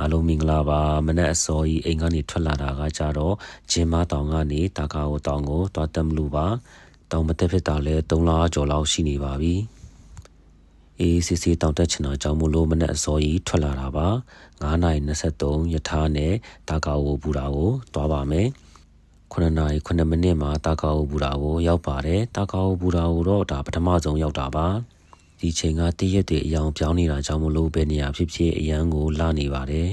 အားလုံးမင်္ဂလာပါမနက်အစောကြီးအိမ်ကနေထွက်လာတာကကြတော့ဂျင်မတောင်ကနေတာကာကိုတောင်ကိုတွားတက်မလို့ပါတောင်မတက်ဖြစ်တာလဲ3လကျော်လောက်ရှိနေပါပြီအေးစစ်စစ်တောင်တက်ချင်တာကြောင့်မလို့မနက်အစောကြီးထွက်လာတာပါ9:23ရထားနဲ့တာကာကိုပူတာကိုတွားပါမယ်9နာရီ9မိနစ်မှာတာကာကိုပူတာကိုရောက်ပါတယ်တာကာကိုပူတာကိုတော့ဒါပထမဆုံးရောက်တာပါ ဒီချိန်ကတည့်ရက်တွေအယောင်ပြောင်းနေတာကြောင့်မလို့ပဲနေရာဖြစ်ဖြစ်အရန်ကိုလာနေပါတယ်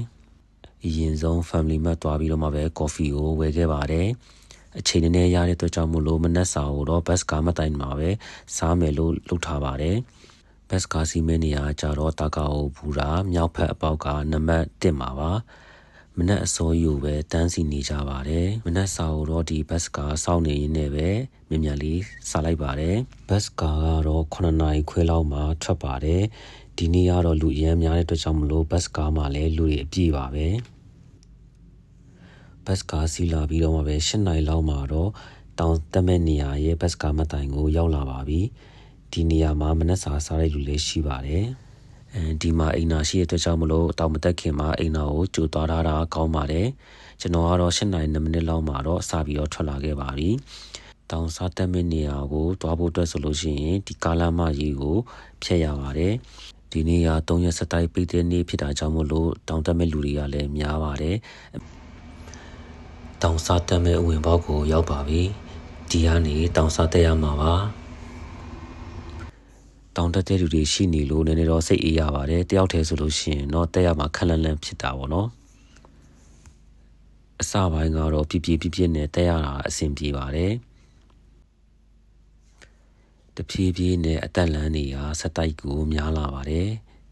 အရင်ဆုံး family မတ်သွားပြီးတော့မှပဲ coffee ကိုဝယ်ခဲ့ပါတယ်အချိန်နည်းနည်းရတဲ့အတွက်ကြောင့်မလို့မနက်စာကိုတော့ bus ကားမတိုင်မှာပဲစားမယ်လို့လုပ်ထားပါတယ်ဘက်စကားစီမဲနေရာကြတော့တာကာကိုဘူတာမြောက်ဖက်အပေါက်ကနံပါတ်1မှာပါ မနက်အစောကြီးကိုပဲတန်းစီနေကြပါတယ်မနက်စာကိုတော့ဒီဘတ်ကာစောင့်နေရင်းနဲ့ပဲမြန်မြန်လေးစားလိုက်ပါတယ်ဘတ်ကာကတော့9နာရီခွဲလောက်မှထွက်ပါတယ်ဒီနေ့ကတော့လူအများများတဲ့အတွက်ကြောင့်မလို့ဘတ်ကာမှာလည်းလူတွေအပြည့်ပါပဲဘတ်ကာစီလာပြီးတော့မှပဲ7နာရီလောက်မှာတော့တောင်တက်မဲ့နေရာရဲ့ဘတ်ကာမတိုင်ကိုရောက်လာပါပြီဒီနေရာမှာမနက်စာစားတဲ့လူလည်းရှိပါတယ် ဒီမှာအိမ်နာရှိတဲ့အတွက်ကြောင့်မလို့တောင်မတက်ခင်မှာအိမ်နာကိုကြိုသွားထားတာကောင်းပါတယ်ကျွန်တော်ကတော့၈နိုင်2မိနစ်လောက်မှာတော့စပြီးတော့ထွက်လာခဲ့ပါပြီတောင်စားတက်မယ့်နေရာကိုတွားဖို့အတွက်ဆိုလို့ရှိရင်ဒီကားလမ်းမကြီးကိုဖြတ်ရပါတယ်ဒီနေ့က3ရက်ဆက်တိုက်ပိတ်တဲ့နေ့ဖြစ်တာကြောင့်မလို့တောင်တက်မဲ့လူတွေကလည်းများပါတယ်တောင်စားတက်မဲ့အဝင်ပေါက်ကိုရောက်ပါပြီဒီကနေတောင်စားတက်ရမှာပါ တောင်တက်တဲ့လူတွေရှိနေလို့နည်းနည်းတော့စိတ်အေးရပါတယ်တယောက်တည်းဆိုလို့ရှိရင်တော့တက်ရမှာခက်လန့်လန့်ဖြစ်တာပေါ့နော်အစပိုင်းကတော့ပြပြပြပြနဲ့တက်ရတာအဆင်ပြေပါတယ်တဖြည်းဖြည်းနဲ့အသက်လန်းနေရာစက်တိုက်ကိုများလာပါတယ်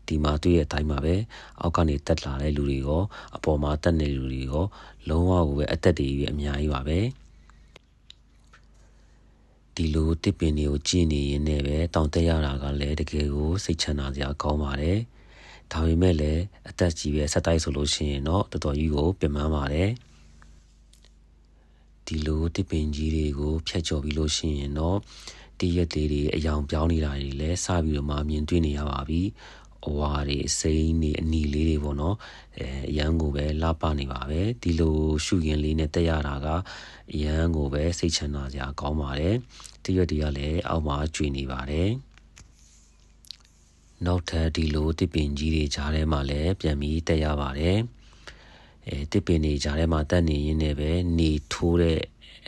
ဒီမှာတွေ့ရဲ့အတိုင်းပါပဲအောက်ကနေတက်လာတဲ့လူတွေရောအပေါ်မှာတက်နေလူတွေရောလုံးဝကိုပဲအသက်တွေကြီးအများကြီးပါပဲ ဒီလိုတစ်ပင်တွေကိုကြည့်နေရင်လည်းပဲတောင်တက်ရတာကလည်းတကယ်ကိုစိတ်ချမ်းသာစရာကောင်းပါတယ်။ဒါပေမဲ့လည်းအသက်ကြီးပဲဆက်တိုက်ဆိုလို့ရှိရင်တော့တော်တော်ကြီးကိုပြင်ပန်းပါတယ်။ဒီလိုတစ်ပင်ကြီးတွေကိုဖျက်ချော်ပြီးလို့ရှိရင်တော့တရက်သေးတွေအယောင်ပြောင်းနေတာတွေလည်းစပြီးတော့မှမြင်တွေ့နေရပါပြီ။ အဝါတွေစိမ့်တွေအနီလေးတွေပေါ့နော်အဲအရန်ကိုပဲလှပနေပါပဲဒီလိုရှုရင်လေးနဲ့တက်ရတာကအရန်ကိုပဲစိတ်ချမ်းသာစရာကောင်းပါတယ်တရွတ်တရလည်းအောက်မှာကျွေနေပါတယ်နောက်ထပ်ဒီလိုတစ်ပင်ကြီးတွေကြားထဲမှာလည်းပြန်ပြီးတက်ရပါတယ်အဲတစ်ပင်တွေကြားထဲမှာတက်နေရင်းနဲ့ပဲနေထိုးတဲ့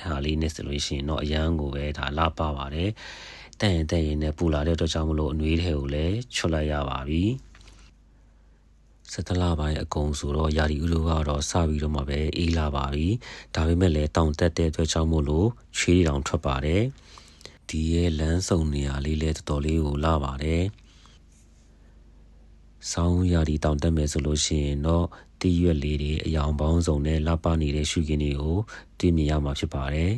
ဟာလေးနဲ့ဆိုလို့ရှိရင်တော့အရန်ကိုပဲဒါလှပပါတယ် တက်ရင်တက်ရင်နဲ့ပူလာတဲ့အတွက်ကြောင့်မလို့အနှွေးထဲကိုလည်းချွတ်လိုက်ရပါပြီစက်တလပိုင်းအကုန်ဆိုတော့ယာဒီဥတို့ကတော့စပြီးတော့မှပဲအေးလာပါပြီဒါပေမဲ့လည်းတောင်တက်တဲ့အတွက်ကြောင့်မို့လို့ချွေးတောင်ထွက်ပါတယ်ဒီရဲ့လမ်းစုံနေရာလေးလည်းတော်တော်လေးကိုလာပါတယ်ဆောင်းရာဒီတောင်တက်မယ်ဆိုလို့ရှိရင်တော့တီးရွက်လေးတွေအယောင်ပေါင်းစုံနဲ့လှပနေတဲ့ရှုခင်းတွေကိုတွေ့မြင်ရမှာဖြစ်ပါတယ်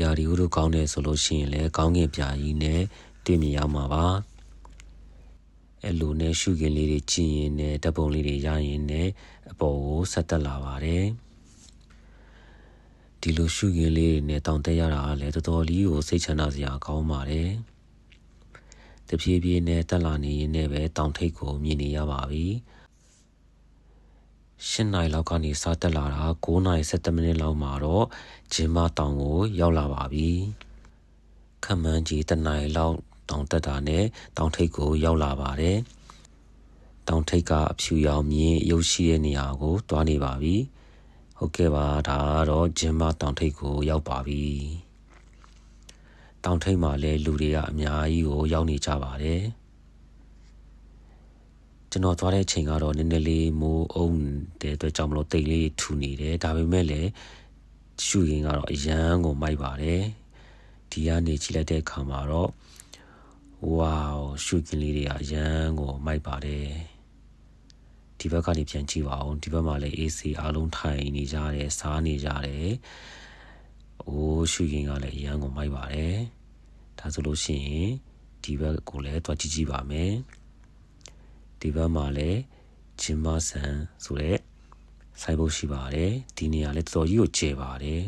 ရာဒီဥတို့ကောင်းတယ်ဆိုလို့ရှိရင်လည်းကောင်းကင်ပြာကြီးနဲ့တွေ့မြင်ရမှာပါအဲ့လိုနဲ့ရှုခင်းလေးတွေကြည့်ရင်နဲ့ဓပုံလေးတွေရရင်နဲ့အပေါ်ကိုဆက်တက်လာပါတယ်ဒီလိုရှုခင်းလေးတွေနဲ့တောင်တက်ရတာကလည်းတော်တော်လေးကိုစိတ်ချမ်းသာစရာကောင်းပါတယ်တဖြည်းဖြည်းနဲ့တက်လာနေရင်လည်းပဲတောင်ထိပ်ကိုမြင်နေရပါပြီ ၈နိုင်လောက်ကနေစတက်လာတာ9နိုင်7မိနစ်လောက်မှာတော့ဂျင်းမတောင်ကို ရောက်လာပါပြီခမန်းကြီးတနိုင်လောက်တောင်တက်တာနဲ့တောင်ထိပ်ကိုရောက်လာပါတယ်တောင်ထိပ်ကအဖြူရောင်မြင်းရုပ်ရှိတဲ့နေရာကိုတွားနေပါပြီဟုတ်ကဲ့ပါဒါကတော့ဂျင်းမတောင်ထိပ်ကိုရောက်ပါပြီတောင်ထိပ်မှာလည်းလူတွေကအများကြီးကိုရောက်နေကြပါတယ် ကျွန်တော်သွားတဲ့အချိန်ကတော့နည်းနည်းလေးမိုးအုံတဲ့အတွက်ကြောင့်မလို့တိတ်လေးထူနေတယ်ဒါပေမဲ့လည်းရှူရင်ကတော့အရန်ကိုမိုက်ပါတယ်ဒီကနေကြည့်လိုက်တဲ့အခါမှာတော့ဝေါရှူကင်လေးတွေကအရန်ကိုမိုက်ပါတယ်ဒီဘက်ကနေပြန်ကြည့်ပါဦးဒီဘက်မှာလည်း AC အားလုံးထိုင်နေကြတယ်စားနေကြတယ်အိုးရှူရင်ကလည်းအရန်ကိုမိုက်ပါတယ်ဒါဆိုလို့ရှိရင်ဒီဘက်ကိုလည်းတွားကြည့်ကြည့်ပါမယ် ဒီဘက်မှာလည်းဂျင်မာဆန်ဆိုတဲ့ဆိုင်ဖို့ရှိပါတယ်ဒီနေရာလည်းတော်တော်ကြီးကိုကျယ်ပါတယ်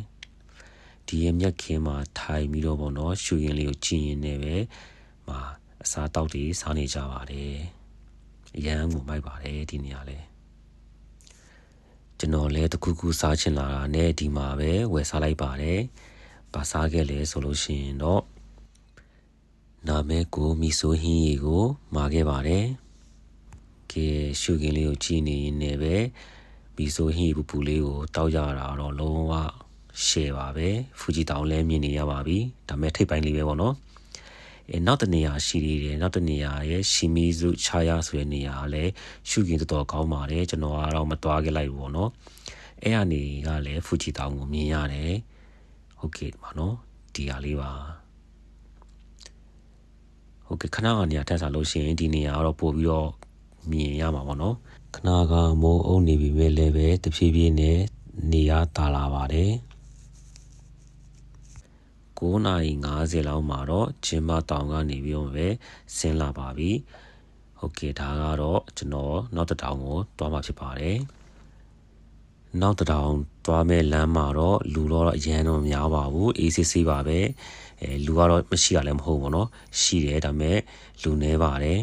ဒီရမြက်ခင်းမှာထိုင်ပြီးတော့ပေါ့နော်ရှူရင်လေးကိုကြည့်ရင်လည်းပဲမှာအစားတောက်တွေစားနေကြပါတယ်အရန်ကိုမိုက်ပါတယ်ဒီနေရာလဲကျွန်တော်လည်းတခုခုစားချင်လာတာနဲ့ဒီမှာပဲဝယ်စားလိုက်ပါတယ်။ဘာစားခဲ့လဲဆိုလို့ရှိရင်တော့နာမဲကိုမီဆိုဟင်းရီကိုမာခဲ့ပါတယ်။ ကဲရှုကင်းလေးကိုကြည့်နေရင်လည်းပဲမီဆိုဟင်းရီပူပူလေးကိုတောက်ရတာတော့လုံးဝရှယ်ပါပဲ။ဖူဂျီတောင်လည်းမြင်နေရပါပြီ။ဒါမဲ့ထိပ်ပိုင်းလေးပဲပေါ့နော်။အဲနောက်တနေရာရှိသေးတယ်နောက်တနေရာရဲ့ရှီမီဇုချာယာဆိုတဲ့နေရာကလည်းရှုကင်းတော်တော်ကောင်းပါတယ်ကျွန်တော်ကတော့မသွားခဲ့လိုက်ဘူးပေါ့နော်အဲ့အနေကလည်းဖူဂျီတောင်ကိုမြင်ရတယ်ဟုတ်ကဲ့ပါနော်ဒီဟာလေးပါဟုတ်ကဲ့ခဏကနေရာထက်စားလို့ရှိရင်ဒီနေရာကတော့ပို့ပြီးတော့ မြင်ရမှာပေါ့နော်ခဏကမိုးအုပ်နေပြီပဲလည်းပဲတဖြည်းဖြည်းနဲ့နေရတာလာပါတယ်9:50လောက်မှာတော့ဂျင်မတောင်ကနေပြီးတော့ပဲဆင်းလာပါပြီဟုတ်ကဲ့ဒါကတော့ကျွန်တော်နောက်တစ်တောင်ကိုတွားမှာဖြစ်ပါတယ်နောက်တတောင်တွားမဲ့လမ်းမှာတော့လူတော့အရန်တော့မများပါဘူးအေးစစ်စစ်ပါပဲအဲလူကတော့မရှိရလည်းမဟုတ်ဘူးเนาะရှိတယ်ဒါပေမဲ့လူနေပါတယ်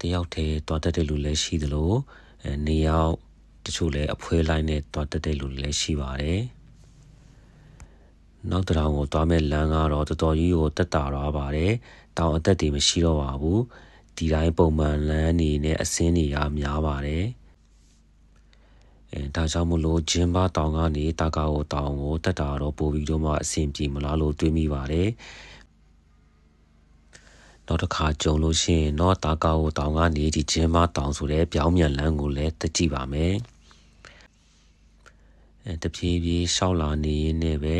တယောက်တည်းတွားတက်တဲ့လူလည်းရှိသလိုအဲနေရောက်တချို့လည်းအဖွဲလိုက်နဲ့တွားတက်တဲ့လူလည်းရှိပါတယ်နောက်တရောင်ကိုတွားမဲ့လမ်းကတော့တော်တော်ကြီးကိုတက်တာတော့ပါတယ်တောင်အသက်တွေမရှိတော့ပါဘူးဒီတိုင်းပုံမှန်လမ်းနေနဲ့အစင်းတွေရများပါတယ်အဲဒါကြောင့်မလို့ဂျင်းဘာတောင်ကနေတာကာကိုတောင်ကိုတက်တာတော့ပို့ပြီးတော့မှအဆင်ပြေမလားလို့တွေးမိပါတယ် နောက်တစ်ခါကြုံလို့ရှိရင်တော့တာကာကိုတောင်ကနေဒီဂျင်းဘာတောင်ဆိုတဲ့ပြောင်းမြန်လမ်းကိုလည်းတက်ကြည့်ပါမယ်အဲတဖြည်းဖြည်းရှောက်လာနေရင်းနဲ့ပဲ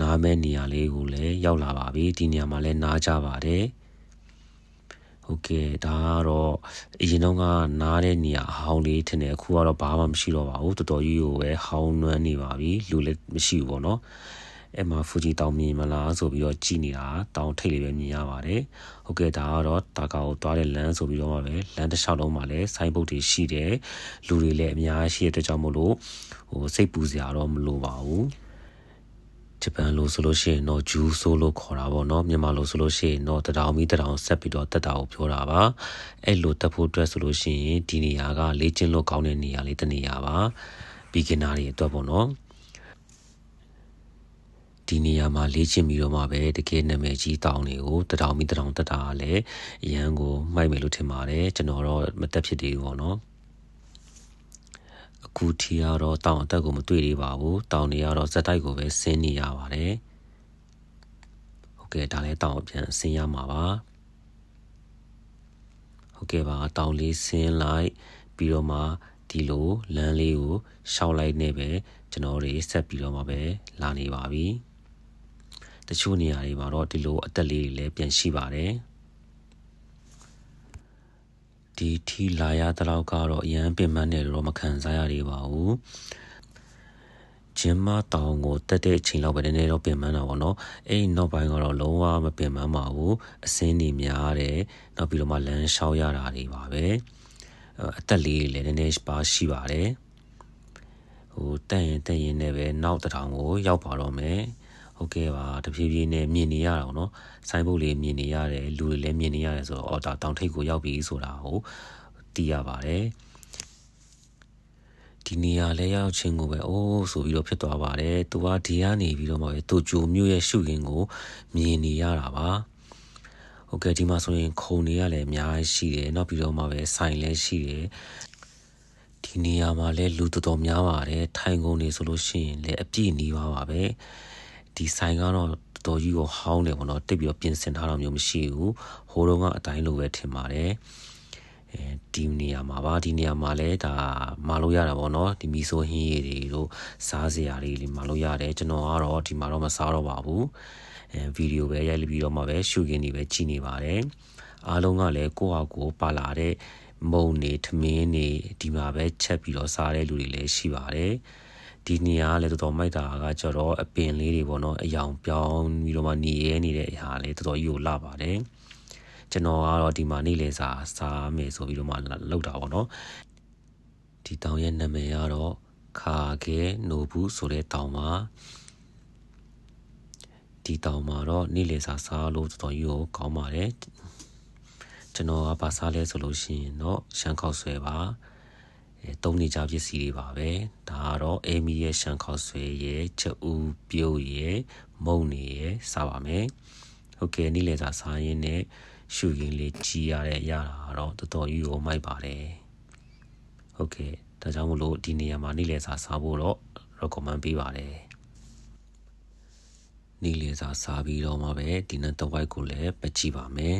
နားမဲ့နေရာလေးကိုလည်းရောက်လာပါပြီဒီနေရာမှာလည်းနားကြပါတယ်ဟုတ်ကဲ့ဒါကတော့အရင်တော့ကနားတဲ့နေရာအဟောင်းလေးထင်တယ်အခုကတော့ဘာမှမရှိတော့ပါဘူးတော်တော်ကြီးကိုပဲဟောင်းနွမ်းနေပါပြီလူလည်းမရှိဘူးပေါ့နော် အဲ့မှာဖူဂျီတောင်မြင်မလားဆိုပြီးတော့ကြည်နေတာတောင်ထိပ်လေးပဲမြင်ရပါတယ်ဟုတ်ကဲ့ဒါကတော့တာကာကိုသွားတဲ့လမ်းဆိုပြီးတော့မှပဲလမ်းတစ်လျှောက်လုံးမှာလည်းဆိုင်းဘုတ်တွေရှိတယ်လူတွေလည်းအများကြီးရှိတဲ့အတွက်ကြောင့်မို့လို့ဟိုစိတ်ပူစရာတော့မလိုပါဘူးဂျပန်လိုဆိုလို့ရှိရင်တော့ဂျူးဆိုလို့ခေါ်တာပေါ့နော်မြန်မာလိုဆိုလို့ရှိရင်တော့တတောင်မီတတောင်ဆက်ပြီးတော့တက်တာကိုပြောတာပါအဲ့လိုတက်ဖို့အတွက်ဆိုလို့ရှိရင်ဒီနေရာကလေ့ကျင့်လို့ကောင်းတဲ့နေရာလေးတစ်နေရာပါ beginner တွေအတွက်ပေါ့နော် ဒီနေရာမှာလေ့ကျင့်ပြီးတော့မှပဲတကယ်နာမည်ကြီးတောင်းတွေကိုတတောင်မီတတောင်တက်တာလည်းအရန်ကိုမိုက်မယ်လို့ထင်ပါတယ်ကျွန်တော်တော့မတက်ဖြစ်သေးဘူးပေါ့နော်အခုထီကတော့တောင်အတက်ကိုမတွေ့သေးပါဘူးတောင်တွေကတော့ဇက်တိုက်ကိုပဲဆင်းနေရပါတယ်ဟုတ်ကဲ့ဒါလည်းတောင်အပြန်ဆင်းရမှာပါဟုတ်ကဲ့ပါတောင်လေးဆင်းလိုက်ပြီးတော့မှဒီလိုလမ်းလေးကိုရှောက်လိုက်နေပဲကျွန်တော်တွေဆက်ပြီးတော့မှပဲလာနေပါပြီတ ချို့နေရာတွေမှာတော့ဒီလိုအသက်လေးတွေလည်းပြန်ရှိပါတယ်ဒီထီလာရတဲ့လောက်ကတော့အရန်ပင်ပန်းတယ်လို့တော့မခံစားရသေးပါဘူးဂျင်းမတောင်ကိုတက်တဲ့အချိန်လောက်ပဲနည်းနည်းတော့ပင်ပန်းတာပေါ့နော်အဲ့နောက်ပိုင်းကတော့လုံးဝမပင်ပန်းပါဘူးအစင်းနေများတယ်နောက်ပြီးတော့မှလမ်းလျှောက်ရတာတွေပါပဲအသက်လေးလည်းနည်းနည်းပါရှိပါတယ်ဟိုတက်ရင်တက်ရင်လည်းပဲနောက်တထောင်ကိုရောက်ပါတော့မယ် ဟုတ်ကဲ့ပါတဖြည်းဖြည်းနဲ့မြင်နေရတာပေါ့နော်ဆိုင်းဘုတ်လေးမြင်နေရတယ်လူတွေလည်းမြင်နေရတယ်ဆိုတော့အော်ဒါတောင်ထိပ်ကိုရောက်ပြီဆိုတာကိုသိရပါတယ်ဒီနေရာလဲရောက်ချင်းကိုပဲအိုးဆိုပြီးတော့ဖြစ်သွားပါတယ်သူကဒီကနေပြီးတော့မှပဲသူဂျိုမျိုးရဲ့ရှုရင်းကိုမြင်နေရတာပါဟုတ်ကဲ့ဒီမှာဆိုရင်ခုံနေရလည်းအများကြီးရှိတယ်နောက်ပြီးတော့မှပဲဆိုင်လည်းရှိတယ်ဒီနေရာမှာလဲလူတော်တော်များပါတယ်ထိုင်ကုန်နေဆိုလို့ရှိရင်လည်းအပြည့်နေပါပါပဲ ဒီဆိုင်ကတော့တော်တော်ကြီးကိုဟောင်းတယ်ပေါ့နော်တိတ်ပြီးတော့ပြင်ဆင်ထားတာမျိုးမရှိဘူးဟိုတုန်းကအတိုင်းလိုပဲထင်ပါတယ်အဲဒီနေရာမှာပါဒီနေရာမှာလည်းဒါမာလို့ရတာပေါ့နော်ဒီမီဆိုဟင်းရည်တွေတို့စားစရာတွေလေးမာလို့ရတယ်ကျွန်တော်ကတော့ဒီမှာတော့မစားတော့ပါဘူးအဲဗီဒီယိုပဲရိုက်ပြီးတော့မှပဲရှုခင်းနေပဲကြည့်နေပါတယ်အားလုံးကလည်းကိုယ့်ဟာကိုယ်ပါလာတဲ့မုံနေထမင်းနေဒီမှာပဲချက်ပြီးတော့စားတဲ့လူတွေလည်းရှိပါတယ် ဒီနေရာကလည်းတော်တော်မိုက်တာကကျတော့အပင်လေးတွေပေါ့နော်အယောင်ပြောင်းပြီးတော့မှနေရဲနေတဲ့အရာလေးတော်တော်ကြီးကိုလှပါတယ်ကျွန်တော်ကတော့ဒီမှာနေလေစာစားမယ်ဆိုပြီးတော့မှလောက်တာပေါ့နော်ဒီတောင်ရဲ့နာမည်ကတော့ခါခဲနိုဘူးဆိုတဲ့တောင်ပါဒီတောင်မှာတော့နေလေစာစားလို့တော်တော်ကြီးကိုကောင်းပါတယ်ကျွန်တော်ကဘာစားလဲဆိုလို့ရှိရင်တော့ရှမ်းခောက်ဆွဲပါ အဲသုံးနေကြပစ္စည်းတွေပါပဲဒါကတော့အေမီရဲ့ရှမ်းခောက်ဆွဲရဲ့ချက်ဦးပြုတ်ရဲ့မုံနေရဲ့စားပါမယ်ဟုတ်ကဲ့နေ့လည်စာစားရင်းနဲ့ရှုရင်းလေးကြီးရတဲ့ရတာတော့တော်တော်ကြီးကိုမိုက်ပါတယ်ဟုတ်ကဲ့ဒါကြောင့်မလို့ဒီနေရာမှာနေ့လည်စာစားဖို့တော့ recommend ပေးပါတယ်နေ့လည်စာစားပြီးတော့မှပဲဒီနေ့တဝိုက်ကိုလည်းပကြည့်ပါမယ်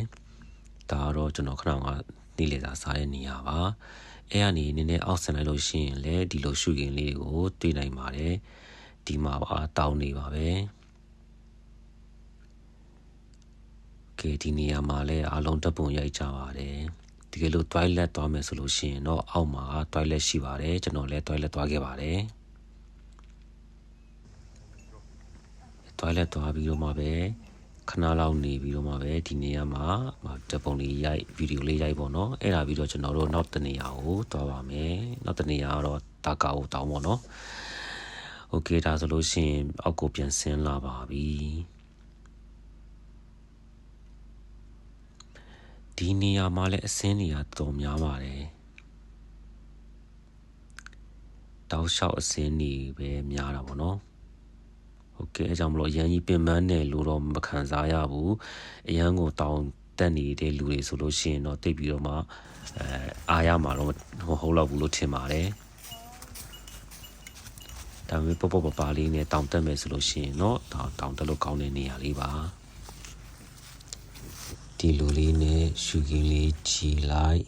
ဒါကတော့ကျွန်တော်ခဏကနေ့လည်စာစားတဲ့နေရာပါ အဲ့ကနေနည်းနည်းအောက်ဆန်လိုက်လို့ရှိရင်လည်းဒီလိုရှုခင်းလေးကိုတွေ့နိုင်ပါတယ်ဒီမှာပါတောင်းနေပါပဲကဲဒီနေရာမှာလည်းအလုံးတပ်ပုံရိုက်ကြပါတယ်တကယ်လို့ toilet သွားမယ်ဆိုလို့ရှိရင်တော့အောက်မှာ toilet ရှိပါတယ်ကျွန်တော်လည်း toilet သွားခဲ့ပါတယ် toilet သွားပြီးတော့မှပဲ ခဏလောက်နေပြီးတော့မှပဲဒီနေရာမှာတပုံလေးရိုက်ဗီဒီယိုလေးရိုက်ပေါ့နော်အဲ့ဒါပြီးတော့ကျွန်တော်တို့နောက်တနေရာကိုသွားပါမယ်နောက်တနေရာကတော့တာကာကိုတောင်းပေါ့နော်โอเคဒါဆိုလို့ရှိရင်အောက်ကိုပြန်ဆင်းလာပါပြီဒီနေရာမှာလည်းအစင်းနေရာတော်များပါတယ်တောက်လျှောက်အစင်းနေပဲများတာပေါ့နော် ဟုတ်ကဲ့အဲကြောင့်မလို့အရန်ကြီးပင်ပန်းတယ်လို့တော့မခံစားရဘူးအရန်ကိုတောင်းတက်နေတဲ့လူတွေဆိုလို့ရှိရင်တော့တိတ်ပြီးတော့မှအဲအားရမှာတော့မဟုတ်တော့ဘူးလို့ထင်ပါတယ်ဒါပေမဲ့ပပပပါလေးနဲ့တောင်းတက်မယ်ဆိုလို့ရှိရင်တော့တောင်းတောင်းတက်လို့ကောင်းတဲ့နေရာလေးပါဒီလူလေးနဲ့ရှူကင်းလေးခြီလိုက်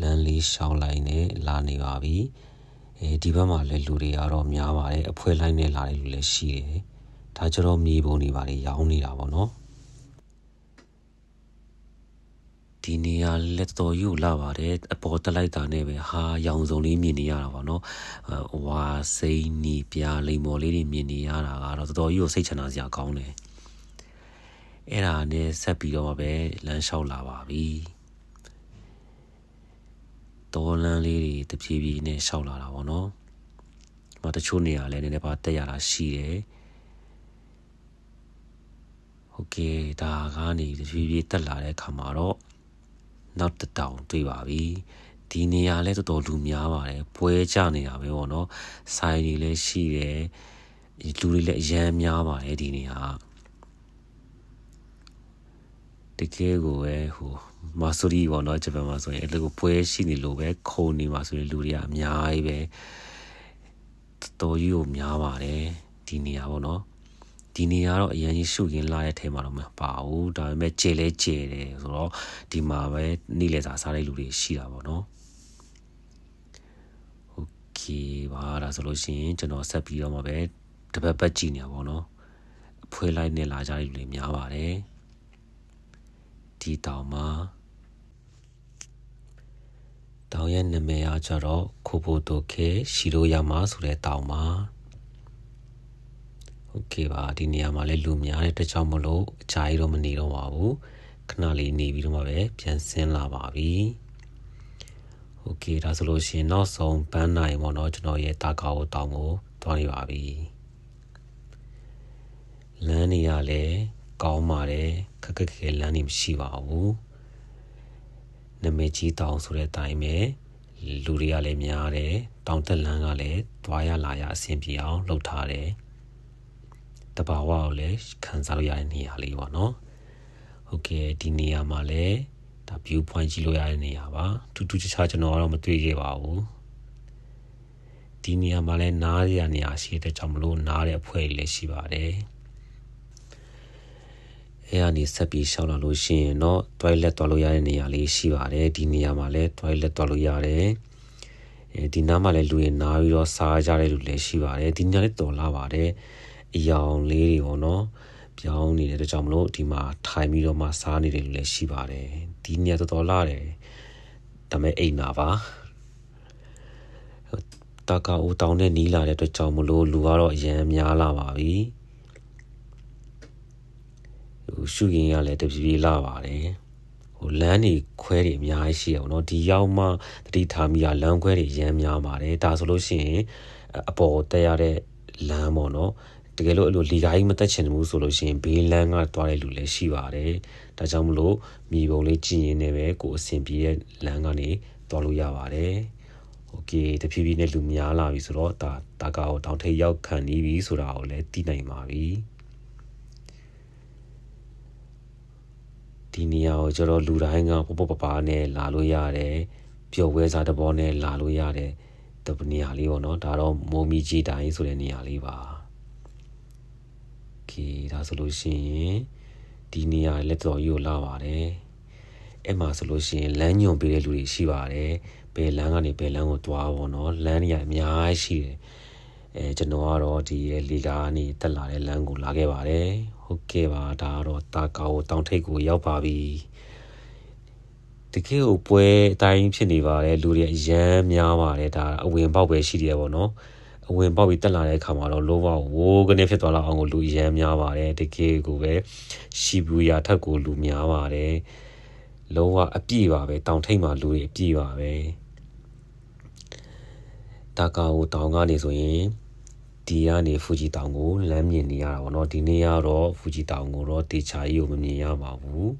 လမ်းလေးရှောင်းလိုက်နဲ့လာနေပါပြီ အဲဒီဘက်မှာလည်းလူတွေကတော့များပါတယ်အဖွဲလိုက်နဲ့လာတဲ့လူလည်းရှိတယ်ဒါကြတော့မြေပုံတွေပါလေရောင်းနေတာပေါ့နော်ဒီနေရာလက်တော်ယူလာပါတယ်အပေါ်တက်လိုက်တာနဲ့ပဲဟာရောင်စုံလေးမြင်နေရတာပေါ့နော်ဝါစိန်နီပြာလိမ်မော်လေးတွေမြင်နေရတာကတော့တော်တော်ကြီးကိုစိတ်ချမ်းသာစရာကောင်းတယ်အဲ့ဒါနဲ့ဆက်ပြီးတော့ပဲလမ်းလျှောက်လာပါပြီ တော်လန်းလေးတွေတဖြည်းဖြည်းနဲ့ရှောက်လာတာပေါ့နော်ဒီမှာတချို့နေရာလည်းနည်းနည်းပါတက်ရတာရှိတယ်ဟုတ်ကဲ့ဒါကနေတဖြည်းဖြည်းတက်လာတဲ့အခါမှာတော့နောက်တတောင်တွေ့ပါပြီဒီနေရာလဲတော်တော်လူများပါတယ်ပွဲကြနေတာပဲပေါ့နော်ဆိုင်တွေလည်းရှိတယ်လူတွေလည်းအရန်များပါတယ်ဒီနေရာ တကယ်ကိုပဲဟိုမာဆိုရီပေါ့နော်ဂျပန်မှာဆိုရင်အဲ့လိုပွဲရှိနေလို့ပဲခုံနေမှာဆိုရင်လူတွေကအများကြီးပဲတော်ကြီးကိုများပါတယ်ဒီနေရာပေါ့နော်ဒီနေရာတော့အရင်ကြီးရှုခင်းလာတဲ့ထဲမှာတော့မပါဘူးဒါပေမဲ့ကျေလဲကျေတယ်ဆိုတော့ဒီမှာပဲနေ့လည်စာစားတဲ့လူတွေရှိတာပေါ့နော်โอเคပါဒါဆိုလို့ရှိရင်ကျွန်တော်ဆက်ပြီးတော့မှပဲတပတ်ပတ်ကြည့်နေပါဘောနော်အဖွဲလိုက်နဲ့လာကြတဲ့လူတွေများပါတယ် ဒီတောင်မှာတောင်ရဲ့နာမည်အားကြတော့ခိုဘိုတိုခေရှီရိုယာမာဆိုတဲ့တောင်မှာโอเคပါဒီနေရာမှာလည်းလူများတဲ့တကြောင်မလို့အကြာကြီးတော့မနေတော့ပါဘူးခဏလေးနေပြီးတော့မှပဲပြန်ဆင်းလာပါပြီโอเคဒါဆိုလို့ရှိရင်နောက်ဆုံးပန်းနိုင်ပေါ့နော်ကျွန်တော်ရဲ့တာကာကိုတောင်ကိုသွားနေပါပြီလမ်းနေရလဲ ကောင်းပါတယ်ခက်ခက်ခဲလမ်းနေမရှိပါဘူးနမေကြီးတောင်ဆိုတဲ့အတိုင်းပဲလူတွေကလည်းများတယ်တောင်တက်လန်းကလည်းသွားရလာရအဆင်ပြေအောင်လုပ်ထားတယ်တဘာဝကိုလည်းခံစားလို့ရတဲ့နေရာလေးပေါ့နော်ဟုတ်ကဲ့ဒီနေရာမှာလည်းဒါ view point ကြည့်လို့ရတဲ့နေရာပါထူးထူးခြားခြားကျွန်တော်ကတော့မတွေ့ခဲ့ပါဘူးဒီနေရာမှာလည်းနားရနေရာရှိတဲ့ကြောင့်မလို့နားတဲ့အဖွဲ့တွေလည်းရှိပါတယ် အဲကနေဆက်ပြီးရှောင်းလာလို့ရှိရင်တော့ toilet သွားလို့ရတဲ့နေရာလေးရှိပါတယ်ဒီနေရာမှာလည်း toilet သွားလို့ရတယ်အဲဒီနားမှာလည်းလူတွေနားပြီးတော့စားကြတဲ့လူလည်းရှိပါတယ်ဒီညလေးတော်လာပါတယ်အယောင်လေးတွေပေါ့နော်ပြောင်းနေတဲ့အတွက်ကြောင့်မလို့ဒီမှာထိုင်ပြီးတော့မှစားနေတဲ့လူလည်းရှိပါတယ်ဒီညတော်တော်လာတယ်ဒါပေမဲ့အိမ်နာပါတကာအိုတောင်းနဲ့နီးလာတဲ့အတွက်ကြောင့်မလို့လူကတော့အရန်များလာပါပြီဟို ရှုရင်ရလဲတပြေးပြေးလာပါတယ်ဟိုလမ်းတွေခွဲတွေအများကြီးရှိရအောင်เนาะဒီရောက်မှတတိထားမိရလမ်းခွဲတွေရမ်းများပါတယ်ဒါဆိုလို့ရှိရင်အပေါ်တက်ရတဲ့လမ်းပေါ့เนาะတ ကယ်လို့အဲ့လိုလီကာကြီးမတက်ချင်ဘူးဆိုလို့ရှိရင်ဘေးလန်းကသွားတဲ့လူလည်းရှိပါတယ်ဒါကြောင့်မလို့မြေပုံလေးကြည့်ရင်လည်းပဲကိုအဆင်ပြေတဲ့လမ်းကနေသွားလို့ရပါတယ်โอเคတဖြည်းဖြည်းနဲ့လူများလာပြီဆိုတော့ဒါတာကာကိုတောင်ထိပ်ရောက်ခံနေပြီဆိုတာကိုလည်းသိနိုင်ပါပြီ ဒီနေရာကိုကျတော့လူတိုင်းကပေါ့ပေါ့ပါပါနဲ့လာလို့ရတယ်ပျော်ဝဲစားတဘောနဲ့လာလို့ရတယ်ဒီနေရာလေးပေါ့နော်ဒါတော့မိုးမီကြီးတိုင်းဆိုတဲ့နေရာလေးပါကေဒါဆိုလို့ရှိရင်ဒီနေရာလက်တော်ကြီးကိုလာပါတယ်အဲ့မှာဆိုလို့ရှိရင်လမ်းညွန်ပေးတဲ့လူတွေရှိပါတယ်ဘယ်လမ်းကနေဘယ်လမ်းကိုသွားပေါ့နော်လမ်းနေရာအများကြီးရှိတယ်အဲကျွန်တော်ကတော့ဒီလေကားနေတက်လာတဲ့လမ်းကိုလာခဲ့ပါတယ် ဟုတ်ကဲ့ပါဒါကတော့တာကာကိုတောင်ထိပ်ကိုရောက်ပါပြီတကယ်ကိုပွဲအတိုင်းဖြစ်နေပါတယ်လူတွေအရန်များပါတယ်ဒါအဝင်ပေါက်ပဲရှိတယ်ပေါ့နော်အဝင်ပေါက်ပြီးတက်လာတဲ့အခါမှာတော့လောဘဝိုးကနေဖြစ်သွားလောက်အောင်ကိုလူအရန်များပါတယ်တကယ်ကိုပဲရှီဘူယာထက်ကိုလူများပါတယ်လုံးဝအပြည့်ပါပဲတောင်ထိပ်မှာလူတွေအပြည့်ပါပဲတာကာကိုတောင်ကနေဆိုရင် ဒီကနေဖူဂျီတောင်ကိုလမ်းမြင်နေရတာပေါ့နော်ဒီနေ့ကတော့ဖူဂျီတောင်ကိုတော့တေချာကြီးကိုမမြင်ရပါဘူး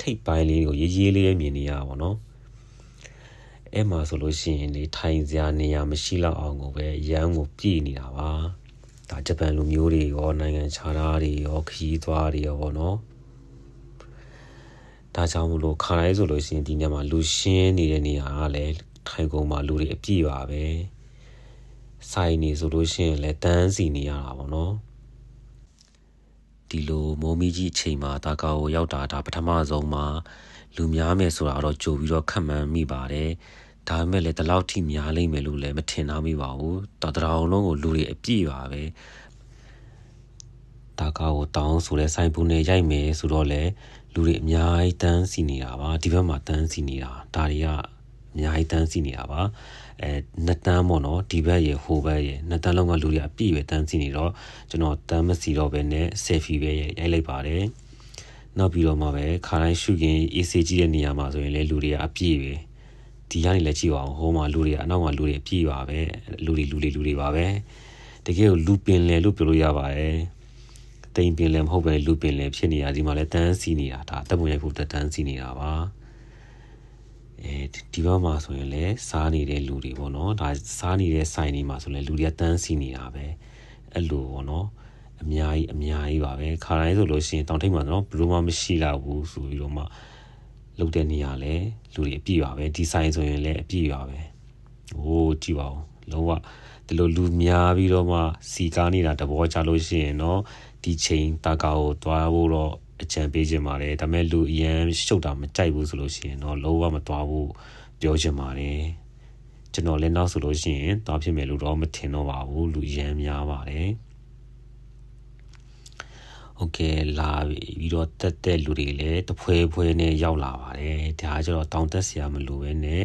ထိပ်ပိုင်းလေးကိုရေးရေးလေးမြင်နေရပါတော့အဲ့မှာဆိုလို့ရှိရင်လေထိုင်စရာနေရာမရှိတော့အောင်ကိုပဲရမ်းကိုပြည်နေတာပါဒါဂျပန်လူမျိုးတွေရောနိုင်ငံခြားသားတွေရောခရီးသွားတွေရောပေါ့နော်ဒါကြောင့်မလို့ခါတိုင်းဆိုလို့ရှိရင်ဒီညမှာလူရှင်းနေတဲ့နေရာကလည်းထိုင်ကုန်မှာလူတွေအပြည့်ပါပဲ ဆိုင်နေဆိုလို့ရှိရင်လည်းတန်းစီနေရတာပေါ့နော်ဒီလိုမိုးမီကြီးအချိန်မှာတာကာကိုရောက်တာဒါပထမဆုံးမှာလူများမယ်ဆိုတာတော့ကြိုပြီးတော့ခက်မှန်းမိပါတယ်ဒါပေမဲ့လည်းဒီလောက်ထိများလိမ့်မယ်လို့လည်းမထင်သားမိပါဘူးတော်တရာအောင်လုံးကိုလူတွေအပြည့်ပါပဲတာကာကိုတောင်းဆိုတဲ့ဆိုင်ပူနေရိုက်မယ်ဆိုတော့လေလူတွေအများကြီးတန်းစီနေတာပါဒီဘက်မှာတန်းစီနေတာဒါတွေက အများကြီးတန်းစီနေတာပါအဲနှစ်တန်းပေါ့နော်ဒီဘက်ရယ်ဟိုဘက်ရယ်နှစ်တန်းလုံးကလူတွေအပြည့်ပဲတန်းစီနေတော့ကျွန်တော်တန်းမစီတော့ပဲနဲ့ဆယ်ဖီပဲရိုက်လိုက်ပါတယ်နောက်ပြီးတော့မှပဲခါတိုင်းရှုခင် AC ကြီးတဲ့နေရာမှာဆိုရင်လေလူတွေကအပြည့်ပဲဒီကနေလည်းကြည့်ပါအောင်ဟိုမှာလူတွေအနောက်ကလူတွေအပြည့်ပါပဲလူတွေလူတွေလူတွေပါပဲတကယ်ကိုလူပင်လေလို့ပြောလို့ရပါတယ်တိမ်ပင်လည်းမဟုတ်ပဲလူပင်လည်းဖြစ်နေတာဒီမှာလည်းတန်းစီနေတာဒါတက်မွေရိုက်ဖို့တန်းစီနေတာပါ အဲဒီဘက်မှာဆိုရင်လည်းစားနေတဲ့လူတွေပေါ့နော်ဒါစားနေတဲ့ဆိုင်တွေမှာဆိုရင်လူတွေကတန်းစီနေတာပဲအဲ့လိုပေါ့နော်အများကြီးအများကြီးပါပဲခါတိုင်းဆိုလို့ရှိရင်တောင်ထိပ်မှာတော့ဘယ်လိုမှမရှိတော့ဘူးဆိုပြီးတော့မှလုတ်တဲ့နေရာလဲလူတွေအပြည့်ပါပဲဒီဆိုင်ဆိုရင်လည်းအပြည့်ပါပဲဟိုးကြည့်ပါဦးလုံးဝဒီလိုလူများပြီးတော့မှစီကားနေတာတဘောချလို့ရှိရင်တော့ဒီချိန်တာကာကိုတွားဖို့တော့ အကြံပေးခြင်းပါတယ်ဒါပေမဲ့လူအရန်ရှုပ်တာမကြိုက်ဘူးဆိုလို့ရှိရင်တော့လုံးဝမသွားဘူးပြောချင်ပါတယ်ကျွန်တော်လည်းနောက်ဆိုလို့ရှိရင်သွားဖြစ်မယ်လို့တော့မထင်တော့ပါဘူးလူရန်များပါတယ်โอเคလာပြီးတော့တက်တဲ့လူတွေလည်းတဖွဲဖွဲနဲ့ရောက်လာပါတယ်ဒါကကျတော့တောင်းတက်စရာမလိုပဲနဲ့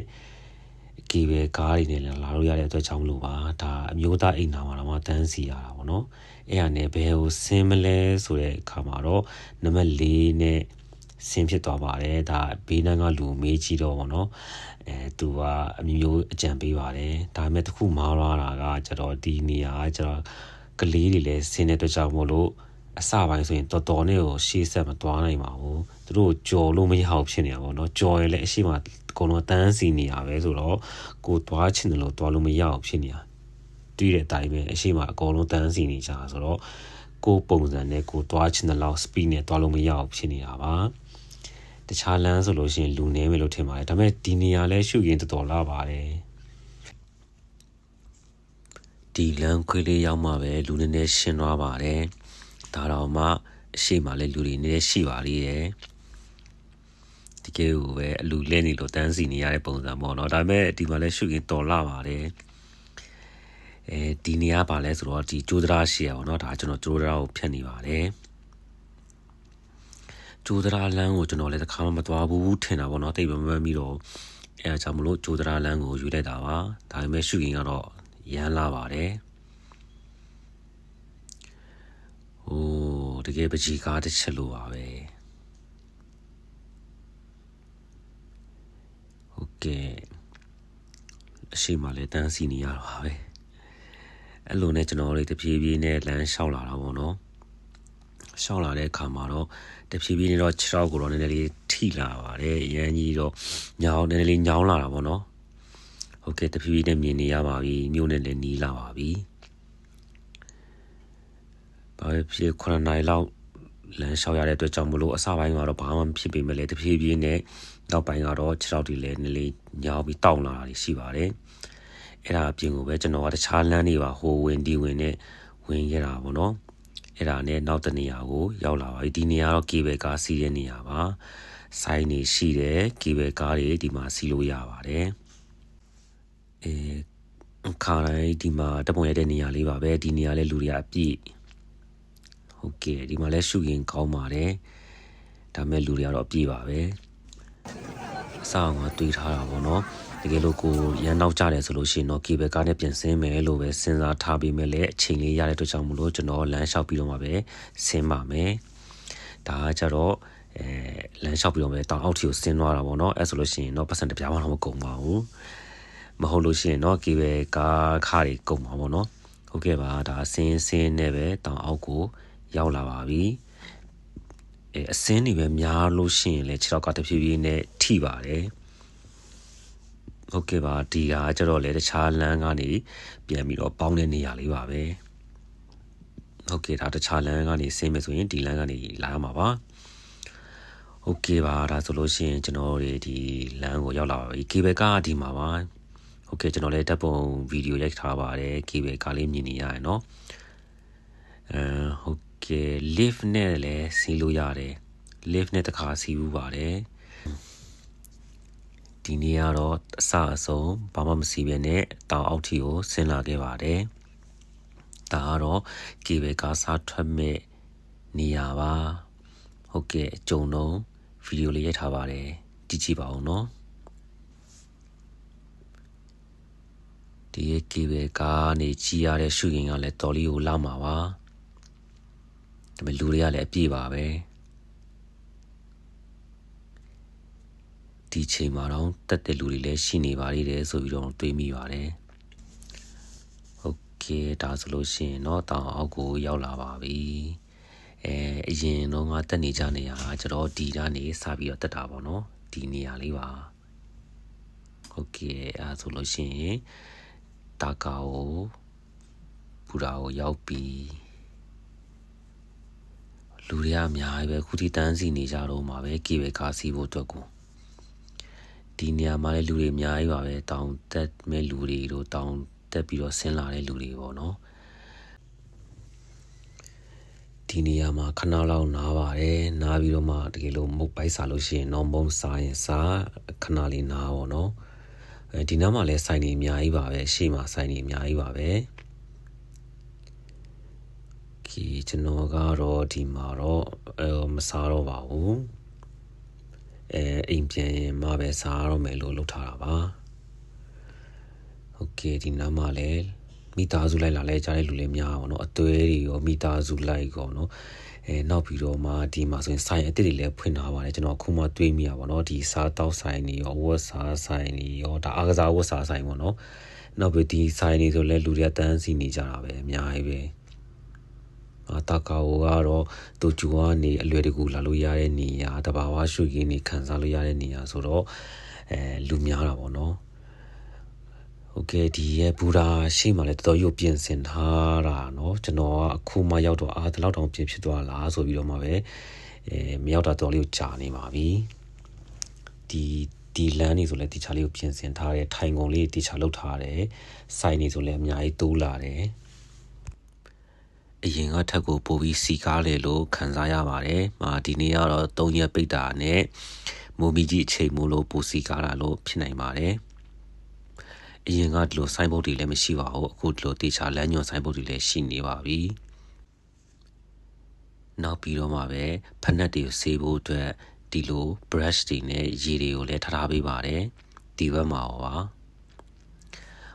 ကီပဲကားတွေနဲ့လာလို့ရတဲ့အတွက်ကြောင့်မလို့ပါဒါအမျိုးသားအိမ်နာမှာတော့တန်းစီရတာပေါ့နော် အဲ့ဟာနဲ့ဘယ်ကိုဆင်းမလဲဆိုတဲ့အခါမှာတော့နံပါတ်၄နဲ့ဆင်းဖြစ်သွားပါတယ်ဒါဘေးနားကလူမေးကြည့်တော့ဗောနော်အဲသူကအမျိုးအကြံပေးပါတယ်ဒါပေမဲ့တခုမားလာတာကကျတော့ဒီနေရာကကျတော့ကလေးတွေလည်းဆင်းတဲ့အတွက်ကြောင့်မို့လို့အစပိုင်းဆိုရင်တော်တော်နဲ့ကိုရှေ့ဆက်မသွားနိုင်ပါဘူးသူတို့ကြော်လို့မရအောင်ဖြစ်နေတာပေါ့နော်ကြော်ရလည်းအရှိမအကုန်လုံးတန်းစီနေရပဲဆိုတော့ကိုသွားချင်တယ်လို့သွားလို့မရအောင်ဖြစ်နေတာ တွေးတဲ့အတိုင်းပဲအရှိမအကုန်လုံးတန်းစီနေကြဆိုတော့ကိုပုံစံနဲ့ကိုသွားချင်တဲ့လောက် speed နဲ့သွားလို့မရအောင်ဖြစ်နေတာပါတခြားလမ်းဆိုလို့ရှိရင်လူနေမယ်လို့ထင်ပါတယ်ဒါပေမဲ့ဒီနေရာလဲရှုရင်တော်တော်လာပါတယ်ဒီလမ်းခွေးလေးရောက်မှပဲလူနည်းနည်းရှင်းသွားပါတယ်ဒါတော့မှအရှိမှလည်းလူတွေနည်းနည်းရှိပါသေးတယ်တကယ်ကိုပဲအလူလဲနေလို့တန်းစီနေရတဲ့ပုံစံပေါ့နော်ဒါပေမဲ့ဒီမှာလည်းရှုရင်တော်လာပါတယ် အဲဒီနေရာပါလဲဆိုတော့ဒီကျိုးဒရာရှိရပါတော့ဒါကျွန်တော်ကျိုးဒရာကိုဖြတ်နေပါတယ်ကျိုးဒရာလမ်းကိုကျွန်တော်လည်းတစ်ခါမှမသွားဘူးထင်တာပေါ့နော်တိတ်မမှတ်မိတော့အဲအကြောင်းမလို့ကျိုးဒရာလမ်းကိုယူလိုက်တာပါဒါပေမဲ့ရှုရင်ကတော့ရမ်းလာပါတယ်ဟိုတကယ်ပကြီးကားတစ်ချက်လိုပါပဲဟုတ်ကဲ့အရှိမလဲတန်းစီနေရတော့ပါပဲ အဲ့လိုနဲ့ကျွန်တော်တို့တဖြည်းဖြည်းနဲ့လမ်းလျှောက်လာတာပေါ့နော်လျှောက်လာတဲ့အခါမှာတော့တဖြည်းဖြည်းနဲ့တော့6ကိုတော့နည်းနည်းလေးထိလာပါတယ်အရန်ကြီးတော့ညောင်းနည်းနည်းလေးညောင်းလာတာပေါ့နော်ဟုတ်ကဲ့တဖြည်းဖြည်းနဲ့မြင်နေရပါပြီမြို့နဲ့လည်းနီးလာပါပြီဘာဖြစ်ခုနှစ်နိုင်လောက်လမ်းလျှောက်ရတဲ့အတွက်ကြောင့်မလို့အစပိုင်းကတော့ဘာမှမဖြစ်ပေမဲ့လည်းတဖြည်းဖြည်းနဲ့နောက်ပိုင်းကတော့6တောက်တွေလည်းနည်းလေးညောင်းပြီးတောက်လာတာရှိပါတယ် အဲ့ဒါအပြင်ကိုပဲကျွန်တော်ကတခြားလမ်းတွေပါဟိုဝင်ဒီဝင်နဲ့ဝင်ခဲ့တာပေါ့နော်အဲ့ဒါနဲ့နောက်တနေရာကိုရောက်လာပါပြီဒီနေရာတော့ကေဘယ်ကားစီးတဲ့နေရာပါဆိုင်နေရှိတယ်ကေဘယ်ကားတွေဒီမှာစီးလို့ရပါတယ်အဲခါတိုင်းဒီမှာတပုံရတဲ့နေရာလေးပါပဲဒီနေရာလဲလူတွေအပြည့်ဟုတ်ကဲ့ဒီမှာလဲရှုရင်ကောင်းပါတယ်ဒါမဲ့လူတွေကတော့အပြည့်ပါပဲအဆောင်ကတွေးထားတာပေါ့နော် တကယ်လို့ကိုရန်နောက်ကြတယ်ဆိုလို့ရှိရင်တော့ကေဘယ်ကားနဲ့ပြင်ဆင်းမယ်လို့ပဲစဉ်းစားထားပြီးမယ်လေအချိန်လေးရတဲ့အတွက်ကြောင့်မလို့ကျွန်တော်လမ်းလျှောက်ပြီးတော့မှပဲဆင်းပါမယ်ဒါကကြတော့အဲလမ်းလျှောက်ပြီးတော့ပဲတောင်အောက်ထီကိုဆင်းသွားတာပေါ့နော်အဲဆိုလို့ရှိရင်တော့ပတ်စံတပြားမှတော့မကုန်ပါဘူးမဟုတ်လို့ရှိရင်တော့ကေဘယ်ကားခါတွေကုန်ပါပေါ့နော်ဟုတ်ကဲ့ပါဒါဆင်းဆင်းနဲ့ပဲတောင်အောက်ကိုရောက်လာပါပြီအဲအစင်းတွေပဲများလို့ရှိရင်လည်းခြေထောက်ကတဖြည်းဖြည်းနဲ့ထိပါတယ် ဟုတ်ကဲ့ပါဒီဟာကျတော့လေတခြားလမ်းကနေပြန်ပြီးတော့ပေါင်းတဲ့နေရာလေးပါပဲဟုတ်ကဲ့ဒါတခြားလမ်းကနေဆင်းမယ်ဆိုရင်ဒီလမ်းကနေလာရမှာပါဟုတ်ကဲ့ပါဒါဆိုလို့ရှိရင်ကျွန်တော်တို့ဒီလမ်းကိုရောက်လာပါပြီကေဘယ်ကဒီမှာပါဟုတ်ကဲ့ကျွန်တော်လည်းဓာတ်ပုံဗီဒီယိုရိုက်ထားပါတယ်ကေဘယ်ကလေးမြင်နေရရယ်နော်အဲဟုတ်ကဲ့ lift နဲ့လည်းစီးလို့ရတယ် lift နဲ့တခါစီးဘူးပါတယ် ဒီနေ့ကတော့အစအဆုံးဘာမှမစီပဲနဲ့တောင်အောက်ထီကိုဆင်းလာခဲ့ပါတယ်။ဒါကတော့ကေဘယ်ကစားထွက်မဲ့နေရာပါ။ဟုတ်ကဲ့အကြုံတော့ဗီဒီယိုလေးရိုက်ထားပါတယ်။ကြည့်ကြည့်ပါဦးနော်။ဒီကေဘယ်ကနေကြီးရတဲ့ရှုရင်ကလည်းတော်လီကိုလာမှာပါ။ဒါပေမဲ့လူတွေကလည်းအပြည့်ပါပဲ။ ဒီချိန်မှာတော့တက်တဲ့လူတွေလည်းရှိနေပါသေးတယ်ဆိုပြီးတော့တွေးမိပါတယ်ဟုတ်ကဲ့ဒါဆိုလို့ရှိရင်တော့တောင်အောက်ကိုရောက်လာပါပြီအဲအရင်တော့ငါတက်နေကြနေရကျွန်တော်ဒီကနေစပြီးတော့တက်တာပေါ့နော်ဒီနေရာလေးပါဟုတ်ကဲ့အဲဆိုလို့ရှိရင်တာကာကိုပူရာကိုရောက်ပြီးလူတွေအများကြီးပဲခုထိတန်းစီနေကြတော့မှာပဲကေပဲကားစီးဖို့အတွက်ကို ဒီနေရာမှာလည်းလူတွေအများကြီးပါပဲတောင်တက်မဲ့လူတွေတို့တောင်တက်ပြီးတော့ဆင်းလာတဲ့လူတွေပေါ့နော်ဒီနေရာမှာခဏလောက်နားပါတယ်နားပြီးတော့မှတကယ်လို့မုတ်ပိုက်စားလို့ရှိရင်တော့မုံစားရင်စားခဏလေးနားပေါ့နော်အဲဒီနားမှာလည်းဆိုင်နေအများကြီးပါပဲရှေ့မှာဆိုင်နေအများကြီးပါပဲကီကျွန်တော်ကတော့ဒီမှာတော့အဲမစားတော့ပါဘူး အဲအိမ်ပြန်ရင်မှပဲစားရတော့မယ်လို့လုပ်ထားတာပါโอเคဒီနားမှာလည်းမိသားစုလိုက်လာလဲကြားတဲ့လူလည်းများပါတော့အသွဲတွေရောမိသားစုလိုက်ကောနော်အဲနောက်ပြီးတော့မှဒီမှာဆိုရင်ဆိုင်အစ်စ်တွေလည်းဖွင့်ထားပါတယ်ကျွန်တော်အခုမှတွေးမိရပါတော့ဒီစားတောက်ဆိုင်တွေရောဝတ်စားဆိုင်တွေရောဒါအားကစားဝတ်စားဆိုင်ပေါ့နော်နောက်ပြီးဒီဆိုင်တွေဆိုလဲလူတွေကတန်းစီနေကြတာပဲအများကြီးပဲအာ တာကာဝကတော့တူဂျူကနေအလွယ်တကူလာလို့ရတဲ့နေရာတဘာဝရှုရင်းနေခံစားလို့ရတဲ့နေရာဆိုတော့အဲလူများတာပေါ့နော်โอเคဒီရဲ့ဘူရာရှေ့မှာလည်းတော်တော်ရုပ်ပြင်ဆင်ထားတာเนาะကျွန်တော်ကအခုမှရောက်တော့အာဒီလောက်တောင်ပြင်ဖြစ်သွားလားဆိုပြီးတော့မှပဲအဲမရောက်တာတော်လေးကိုကြာနေပါပြီဒီဒီလမ်းနေဆိုလဲတီချာလေးကိုပြင်ဆင်ထားတယ်ထိုင်ကုန်လေးတီချာလောက်ထားတယ်စိုင်နေဆိုလဲအများကြီးတိုးလာတယ် အရင်ကထက်ကိုပိုပြီးစီကားလေလို့ခံစားရပါတယ်။မာဒီနေ့ကတော့၃ရက်ပိတ်တာနဲ့မိုးမီကြီးအချိန်မို့လို့ပိုစီကားတာလို့ဖြစ်နိုင်ပါတယ်။အရင်ကဒီလိုဆိုင်းဘုတ်တွေလည်းမရှိပါဘူး။အခုဒီလိုတေချာလမ်းညွန်ဆိုင်းဘုတ်တွေလည်းရှိနေပါပြီ။နောက်ပြီးတော့မှပဲဖက်နှက်တွေဆေးဖို့အတွက်ဒီလို brush တွေနဲ့ရေတွေကိုလည်းထားထားပေးပါတယ်။ဒီဘက်မှာပါ။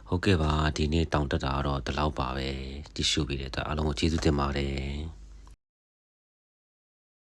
ဟုတ်ကဲ့ပါဒီနေ့တောင်တက်တာတော့ဒီလောက်ပါပဲကြည့်ရှုပေးတဲ့အတွက်အားလုံးကိုကျေးဇူးတင်ပါတယ်